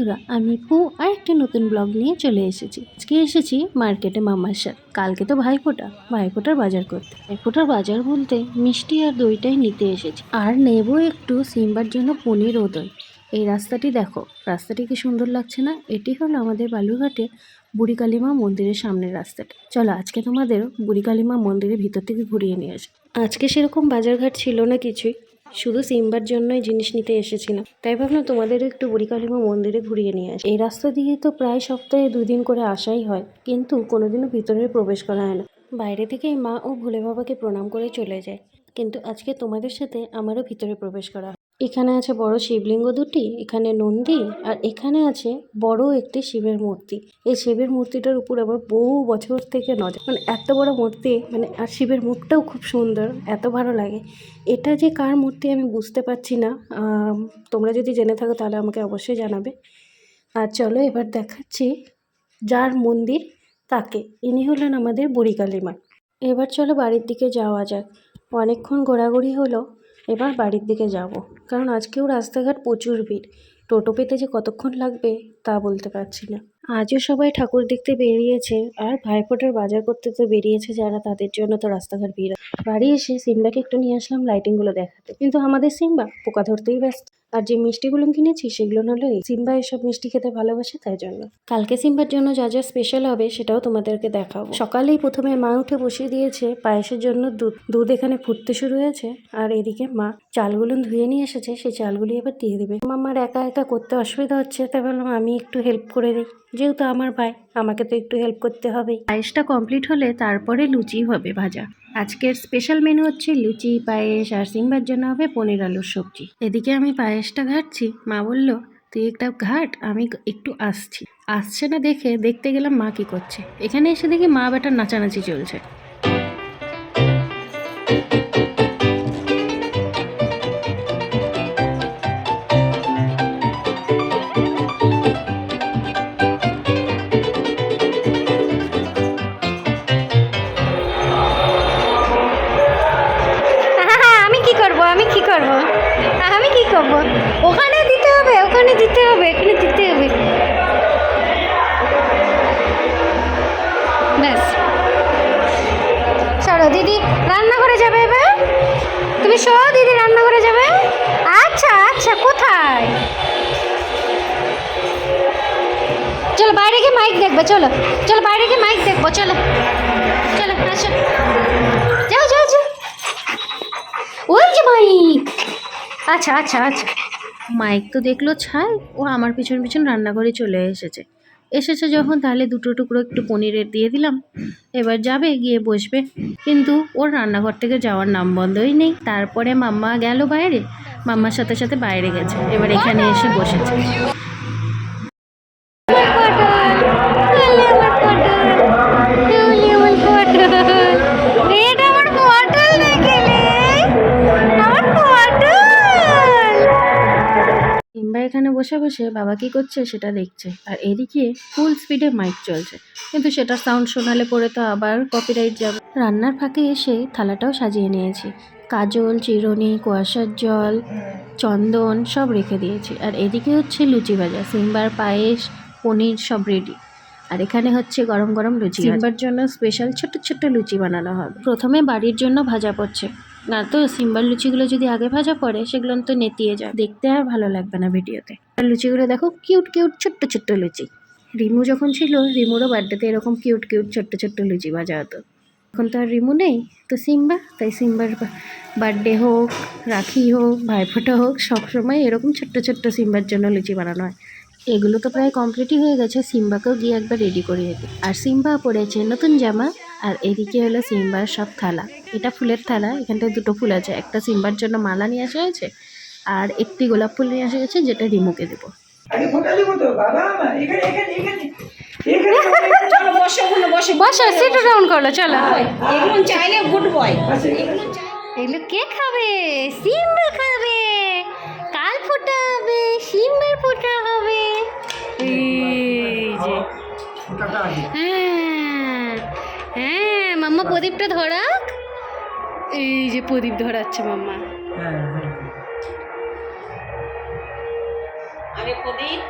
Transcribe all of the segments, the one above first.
বন্ধুরা, আমি পু আর একটি নতুন ব্লগ নিয়ে চলে এসেছি। আজকে এসেছি মার্কেটে মামার সাথে। কালকে তো ভাইফোঁটা, ভাইফোঁটার বাজার করতে। ভাইফোঁটার বাজার বলতে মিষ্টি আর দইটাই নিতে এসেছি। আর নেব একটু সিম্বার জন্য পনির ও দই। এই রাস্তাটি দেখো, রাস্তাটি কি সুন্দর লাগছে না? এটি হলো আমাদের বালুরঘাটে বুড়ি কালীমা মন্দিরের সামনের রাস্তাটা। চলো, আজকে তোমাদের বুড়ি কালীমা মন্দিরের ভিতর থেকে ঘুরিয়ে নিয়ে আসি। আজকে সেরকম বাজারঘাট ছিল না কিছুই। শুধু সিম্বার জন্যই জিনিস নিতে এসেছিলাম। তাই ভাবলাম তোমাদেরও একটু বুড়িকালিমা মন্দিরে ঘুরিয়ে নিয়ে আসি। এই রাস্তা দিয়ে তো প্রায় সপ্তাহে দুদিন করে আসাই হয়, কিন্তু কোনোদিনও ভিতরে প্রবেশ করা হয় না। বাইরে থেকেই মা ও ভোলে বাবাকে প্রণাম করে চলে যায়। কিন্তু আজকে তোমাদের সাথে আমারও ভিতরে প্রবেশ করা। এখানে আছে বড় শিবলিঙ্গ দুটি, এখানে নন্দী, আর এখানে আছে বড় একটি শিবের মূর্তি। এই শিবের মূর্তিটার উপর আবার বহু বছর থেকে নজর। মানে এত বড় মূর্তি মানে আর শিবের মুখটাও খুব সুন্দর, এত ভালো লাগে। এটা যে কার মূর্তি আমি বুঝতে পারছি না তোমরা যদি জেনে থাকো তাহলে আমাকে অবশ্যই জানাবে। আর চলো এবার দেখাচ্ছি যার মন্দির তাকে। ইনি হলেন আমাদের বুড়ি কালীমা এবার চলো বাড়ির দিকে যাওয়া যাক। অনেকক্ষণ ঘোরাঘুরি হলো এবার বাড়ির দিকে যাব। কারণ আজকেও রাস্তাঘাট প্রচুর ভিড়। টোটো পেতে যে কতক্ষণ লাগবে, তা বলতে পারছি না। আজও সবাই ঠাকুর দেখতে বেরিয়েছে, আর ভাইফোঁটার বাজার করতে তো বেরিয়েছে যারা, তাদের জন্য তো রাস্তাঘাট ভিড়। বাড়ি এসে সিম্বাকে একটু নিয়ে আসলাম লাইটিংগুলো দেখাতে। কিন্তু আমাদের সিম্বা পোকা ধরতেই ব্যস্ত। আর যে মিষ্টিগুলো কিনেছি সেগুলো হলো এই সিম্বা এসব মিষ্টি খেতে ভালোবাসে তাই জন্য। কালকে সিম্বার জন্য যা যা স্পেশাল হবে সেটাও তোমাদেরকে দেখাবো। সকালেই প্রথমে মা উঠে বসিয়ে দিয়েছে পায়েসের জন্য দুধ। দুধ এখানে ফুটতে শুরু হয়েছে আর এদিকে মা চালগুলো ধুয়ে নিয়ে এসেছে সেই চালগুলি এবার দিয়ে দেবে। মামার একা একা করতে অসুবিধা হচ্ছে তাই বললাম আমি একটু হেল্প করে দিই। যেহেতু আমার ভাই আমাকে তো একটু হেল্প করতে হবে পায়েসটা কমপ্লিট হলে তারপরে লুচি হবে ভাজা। আজকের স্পেশাল মেনু হচ্ছে লুচি, পায়েস আর সিম্বার জন্য হবে পনির আলুর সবজি। এদিকে আমি পায়েসটা ঘাটছি। মা বলল, তুই একটা ঘাট, আমি একটু আসছি। আসছে না দেখে, দেখতে গেলাম মা কি করছে। এখানে এসে দেখি মা বেটার নাচানাচি চলছে। ওখানে দিতে হবে, ওখানে দিতে হবে, এখানে দিতে হবে। ব্যাস। দিদি রান্না করে যাবে এবার? তুমি শো দিদি রান্না করে যাবে? আচ্ছা আচ্ছা কোথায়? চলো, বাইরে গিয়ে মাইক দেখবে, চলো। চলো, বাইরে গিয়ে মাইক দেখব, চলো। চলো, আসো। যাও যাও যাও। ওই যে মাইক আচ্ছা আচ্ছা আচ্ছা। মাইক তো দেখল, ছাই। ও আমার পিছন পিছন রান্নাঘরে চলে এসেছে। এসেছে যখন, তাহলে দুটো টুকরো একটু পনিরের দিয়ে দিলাম। এবার যাবে, গিয়ে বসবে। কিন্তু ওর রান্নাঘর থেকে যাওয়ার নাম বন্ধই নেই। তারপরে মাম্মা গেল বাইরে। মাম্মার সাথে সাথে বাইরে গেছে। এবার এখানে এসে বসেছে। বসে বসে বাবা কি করছে সেটা দেখছে। আর এদিকে ফুল স্পিডে মাইক চলছে। কিন্তু সেটা সাউন্ড শোনালে পরে তো আবার কপিরাইট যাবে। রান্নার ফাঁকে এসে থালাটাও সাজিয়ে নিয়েছি। কাজল চিরুনি কুয়াশার জল চন্দন সব রেখে দিয়েছি। আর এদিকে হচ্ছে লুচি ভাজা সিম্বার পায়েস পনির সব রেডি আর এখানে হচ্ছে গরম গরম লুচি সিম্বার জন্য স্পেশাল ছোট্ট ছোট্ট লুচি বানানো হবে। প্রথমে বাড়ির জন্য ভাজা পড়ছে। না তো, সিম্বার লুচিগুলো যদি আগে ভাজা পড়ে, সেগুলো তো নেতিয়ে যায়। দেখতে আর ভালো লাগবে না ভিডিওতে। আর লুচিগুলো দেখো, কিউট কিউট, ছোট্ট ছোট্ট লুচি। রিমু যখন ছিল, রিমুরও বার্থডেতে এরকম কিউট কিউট, ছোট্ট ছোট্ট লুচি ভাজা হতো। এখন তো আর রিমু নেই, তো সিম্বা, তাই সিম্বার বার্থডে হোক, রাখি হোক, ভাইফোঁটা হোক সবসময় এরকম ছোট্ট ছোট্ট সিম্বার জন্য লুচি বানানো হয়। এগুলো তো প্রায় কমপ্লিটই হয়ে গেছে, সিম্বাকেও গিয়ে একবার রেডি করিয়ে দিই। আর সিম্বা পরেছে নতুন জামা আর এদিকে হলো সিম্বার সব থালা। এটা ফুলের থালা এখানটায় দুটো ফুল আছে। একটা সিম্বার জন্য মালা নিয়ে আসা হয়েছে আর একটি গোলাপ ফুল নিয়ে আসা হয়েছে যেটা রিমুকে দেবো। দিব তো বাবা আমার এখানে এখানে এখানে। এখানে চলো বসো ওখানে বসে বসো সিট ডাউন করল চলো। চাইলে গুড বয় আচ্ছা। এগুলো কে খাবে? সিম্বা খাবে। কাল ফোটা হবে সিম্বার ফোটা হবে এই যে। ফোটাটা আগে। হ্যাঁ প্রদীপটা ধরাক এই যে প্রদীপ ধরাচ্ছে মাম্মা। হ্যাঁ হ্যাঁ আগে প্রদীপ।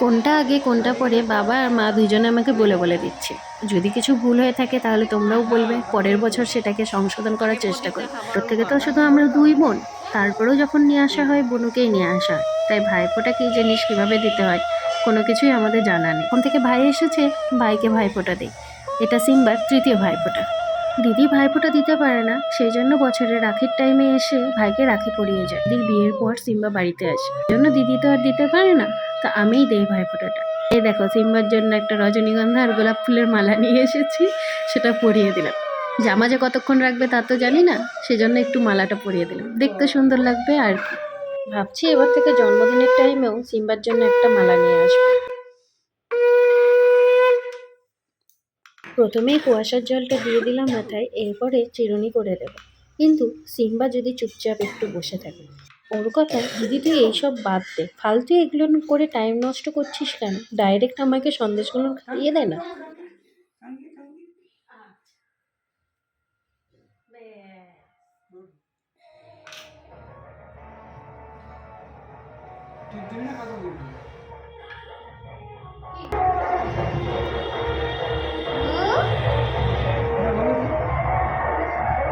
কোনটা আগে কোনটা পরে বাবা আর মা দুজনে আমাকে বলে বলে দিচ্ছে। যদি কিছু ভুল হয়ে থাকে তাহলে তোমরাও বলবে পরের বছর সেটাকে সংশোধন করার চেষ্টা করো। প্রত্যেকে তো শুধু আমরা দুই বোন তারপরেও যখন নিয়ে আসা হয় বোনুকেই নিয়ে আসা হয়। তাই ভাইফোঁটা কী জিনিস কীভাবে দিতে হয় কোনো কিছুই আমাদের জানা নেই। এখন থেকে ভাই এসেছে ভাইকে ভাইফোঁটা দিই। এটা সিম্বার তৃতীয় ভাইফোঁটা। দিদি ভাইফোঁটা দিতে পারে না সেই জন্য বছরে রাখির টাইমে এসে ভাইকে রাখি পরিয়ে যায়। দিদির বিয়ের পর সিম্বা বাড়িতে আসে। জন্য দিদি তো আর দিতে পারে না, তা আমিই দেই ভাইফোঁটাটা। এই দেখো, সিম্বার জন্য একটা রজনীগন্ধা আর গোলাপ ফুলের মালা নিয়ে এসেছি, সেটা পরিয়ে দিলাম। জামা যে কতক্ষণ রাখবে তা তো জানি না, সেজন্য একটু মালাটা পরিয়ে দিলাম। দেখতে সুন্দর লাগবে আর কি। ভাবছি এবার থেকে জন্মদিনের টাইমেও সিম্বার জন্য একটা মালা নিয়ে আসব। প্রথমেই কুয়াশার জলটা দিয়ে দিলাম মাথায়, এরপরে চিরুনি করে দেব। কিন্তু সিম্বা যদি চুপচাপ একটু বসে থাকে, ওর কথা দিদি তুই এইসব বাদ দে। ফালতু এগুলো করে টাইম নষ্ট করছিস কেন? ডাইরেক্ট আমাকে সন্দেশগুলো খাইয়ে দে না।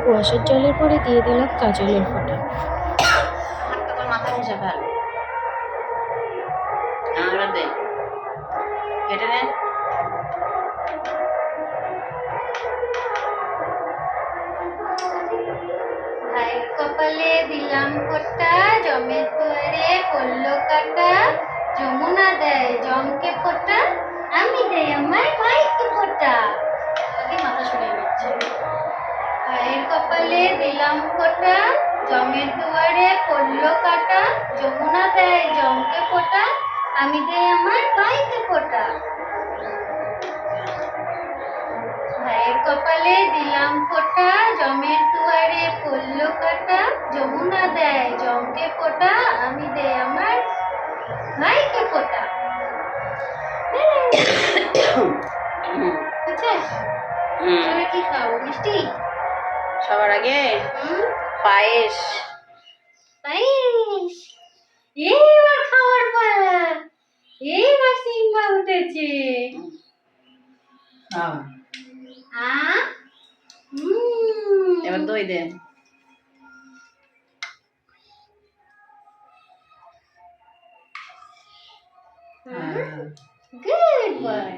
কুয়াশার জলের পরে দিয়ে দিলাম কাজলের ফোঁটা। মাথা ঘষে ফেল কেটে নে কপালে দিলাম ফোঁটা জমের দুয়ারে করল কাটা। যমুনা দেয় জমকে ফোঁটা, আমি দেই আমার ভাইকে ফোঁটা। মাথা সরিয়ে নিচ্ছে। কপালে দিলাম ফোটা জমের দুয়ারে করল কাটা যমুনা দেয় জমকে ফোঁটা আমি দেয় আমার ভাইকে ফোটা। ভাইয়ের কপালে দিলাম ফোটা জমের দুয়ারে পড়ল কাটা যমুনা দেয় জমকে ফোটা আমি দেয় আমার ভাইকে ফোটা। তোরা কি খাব মিষ্টি? সবার আগে হুম পায়েস। পায়েস? এইবার খাওয়ার পালা। এইবার সিম্বা উঠেছে। হ্যাঁ এবার দই দে। হ্যাঁ। গুড বয়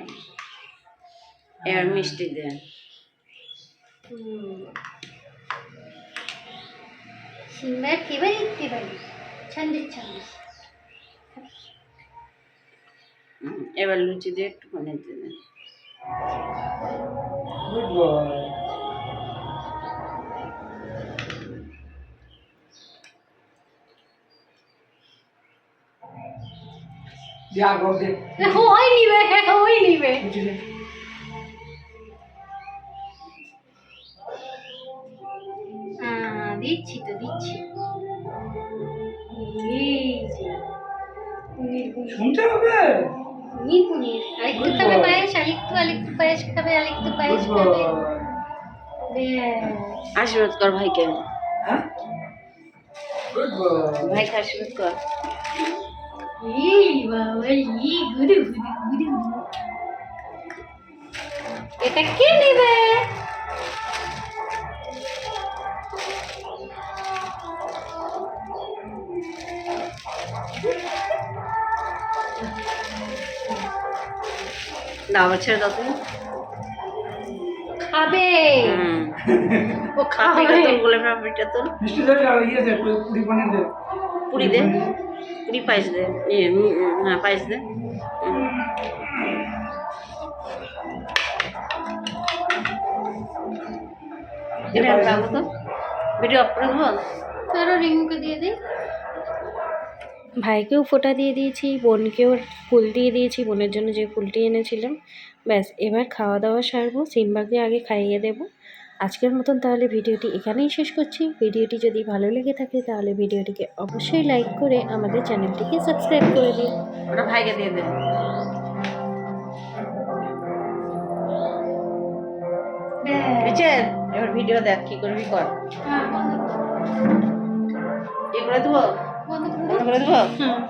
এবার মিষ্টি দে। সিম্বার ফেভারিট ফেভারিট ছন্দের ছন্দ হুম, এবার লুচি দিয়ে একটুখানি দে দে গুড বয় যা গো দে ওই নিবে ওই নিবে শুনতে হবে। পনির পনির আরেকটু খাবে পায়েস আরেকটু আরেকটু পায়েস খাবে আরেকটু পায়েস খাবে। আশীর্বাদ কর ভাইকে। হ্যাঁ? ভাইকে আশীর্বাদ কর। এটা কে নেবে? দাও আবার ছেড়ে দাও তুমি। খাবে। ও খাবে। তোর। গোলে পাপড়িটা তোর পুরি দে। পুরি পায়েস দে। হ্যাঁ পায়েস দে। এটা তো। ভিডিও অফ করে দেবো ধরো রিঙ্কুকে দিয়ে দিই। ভাইকেও ফোঁটা দিয়ে দিয়েছি বোনকেও ফুল দিয়ে দিয়েছি বোনের জন্য যে ফুলটি এনেছিলাম। ব্যাস এবার খাওয়া দাওয়া সারবো সিম্বাকে আগে খাইয়ে দেবো। আজকের মতন তাহলে ভিডিওটি এখানেই শেষ করছি। ভিডিওটি যদি ভালো লেগে থাকে তাহলে ভিডিওটিকে অবশ্যই লাইক করে আমাদের চ্যানেলটিকে সাবস্ক্রাইব করে দিন ওটা ভাইকে দিয়ে দে। এবার ভিডিও দেখ কি করবি কর। হ্যাঁ, বন্ধ করো। এ করে দেবো 我个不会做